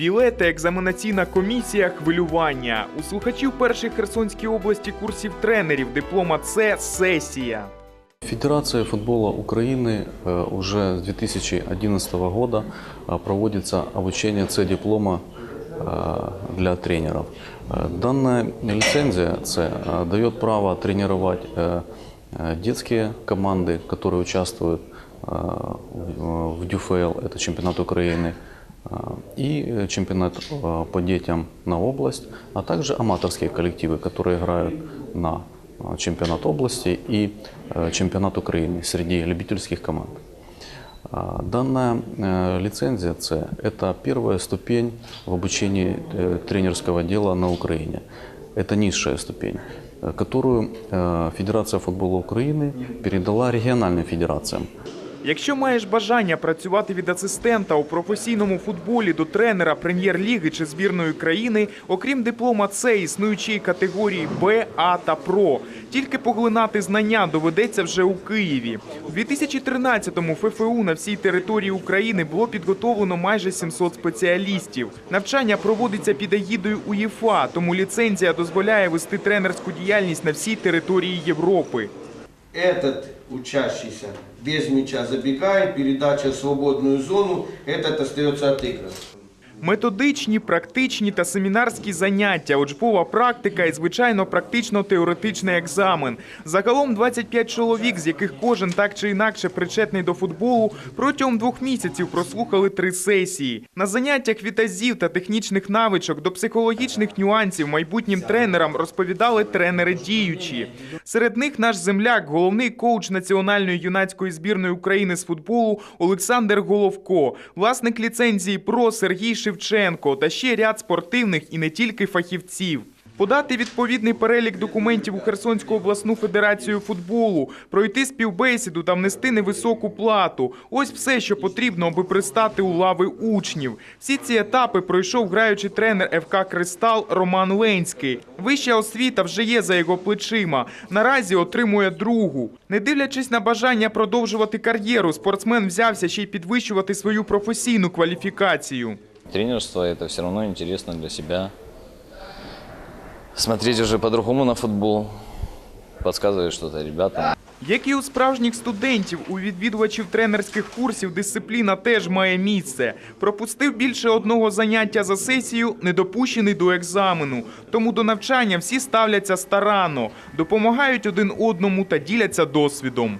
Білети, екзаменаційна комісія, хвилювання. У слухачів перших Херсонській області курсів тренерів диплома С сесія. Федерация футбола Украины э, уже с 2011 года э, проводится обучение С-диплома э, для тренеров. Э, Данная лицензия С э, дает право тренировать э, э, детские команды, которые участвуют э, в в ДЮФЛ, это чемпионат Украины, э, и э, чемпионат э, по детям на область, а также аматорские коллективы, которые играют на э, чемпионат области и э, чемпионат Украины среди любительских команд. А, Данная э, лицензия С – это первая ступень в обучении э, тренерского дела на Украине. Это низшая ступень, э, которую э, Федерация футбола Украины передала региональным федерациям. Якщо маєш бажання працювати від асистента у професійному футболі до тренера прем'єр-ліги чи збірної країни, окрім диплома С, існуючі категорії Б, А та ПРО. Тільки поглинати знання доведеться вже у Києві. У 2013-му ФФУ на всій території України було підготовлено майже 700 спеціалістів. Навчання проводиться під егідою УЄФА, тому ліцензія дозволяє вести тренерську діяльність на всій території Європи Этот учащийся без мяча забегает, передача в свободную зону, этот остается отыгран. Методичні, практичні та семінарські заняття, учбова практика і, звичайно, практично-теоретичний екзамен. Загалом 25 чоловік, з яких кожен так чи інакше причетний до футболу, протягом двох місяців прослухали три сесії. На заняттях від азів та технічних навичок до психологічних нюансів майбутнім тренерам розповідали тренери діючі. Серед них наш земляк, головний коуч національної юнацької збірної України з футболу Олександр Головко, власник ліцензії ПРО Сергій Шевченко та ще ряд спортивних і не тільки фахівців. Подати відповідний перелік документів у Херсонську обласну федерацію футболу, пройти співбесіду та внести невисоку плату. Ось все, що потрібно, аби пристати у лави учнів. Всі ці етапи пройшов граючий тренер ФК Кристал Роман Ленський. Вища освіта вже є за його плечима. Наразі отримує другу. Не дивлячись на бажання продовжувати кар'єру, спортсмен взявся ще й підвищувати свою професійну кваліфікацію. Тренерство это все равно интересно для себя. Смотреть уже по-другому на футбол. Подсказывает что-то ребятам. Як і у справжніх студентів, у відвідувачів тренерських курсів дисципліна теж має місце. Пропустив більше одного заняття за сесію, не допущений до екзамену. Тому до навчання всі ставляться старанно, допомагають один одному та діляться досвідом.